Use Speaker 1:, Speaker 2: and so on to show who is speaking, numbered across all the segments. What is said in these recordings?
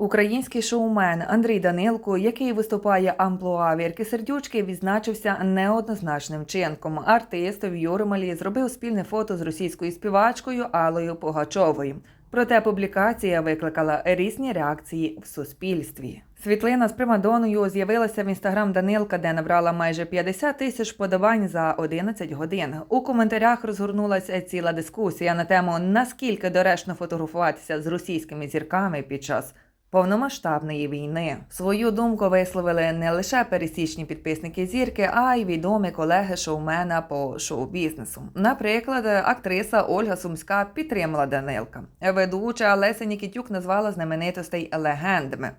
Speaker 1: Український шоумен Андрій Данилко, який виступає амплуа Вірки Сердючки, відзначився неоднозначним чинком. Артист в Юрмалі зробив спільне фото з російською співачкою Алою Погачовою. Проте публікація викликала різні реакції в суспільстві. Світлина з примадоною з'явилася в інстаграм Данилка, де набрала майже 50 тисяч подавань за 11 годин. У коментарях розгорнулася ціла дискусія на тему наскільки доречно фотографуватися з російськими зірками під час повномасштабної війни. Свою думку висловили не лише пересічні підписники зірки, а й відомі колеги шоумена по шоу-бізнесу. Наприклад, актриса Ольга Сумська підтримала Данилка. Ведуча Леся Нікітюк назвала знаменитостей легендами.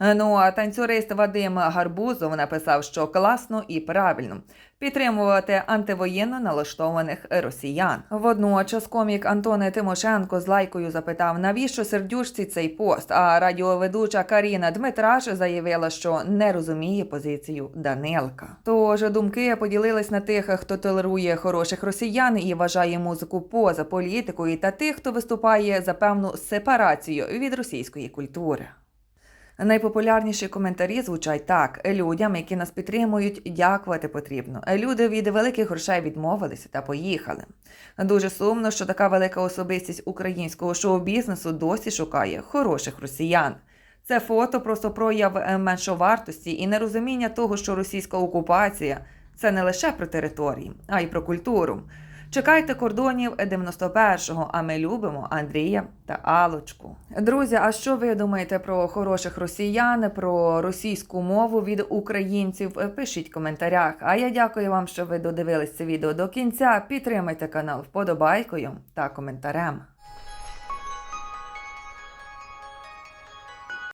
Speaker 1: Ну а танцюрист Вадим Гарбузов написав, що класно і правильно підтримувати антивоєнно налаштованих росіян. Водночас комік Антон Тимошенко з лайкою запитав, навіщо сердючці цей пост. А радіоведуча Каріна Дмитраш заявила, що не розуміє позицію Данилка. Тож думки поділились на тих, хто толерує хороших росіян і вважає музику поза політикою, та тих, хто виступає за певну сепарацію від російської культури. Найпопулярніші коментарі звучать так: людям, які нас підтримують, дякувати потрібно. Люди від великих грошей відмовилися та поїхали. Дуже сумно, що така велика особистість українського шоу-бізнесу досі шукає хороших росіян. Це фото просто прояв е, меншовартості і нерозуміння того, що російська окупація це не лише про території, а й про культуру. Чекайте кордонів 91-го, а ми любимо Андрія та Алочку. Друзі, а що ви думаєте про хороших росіян, про російську мову від українців? Пишіть в коментарях. А я дякую вам, що ви додивились це відео до кінця. Підтримайте канал вподобайкою та коментарем.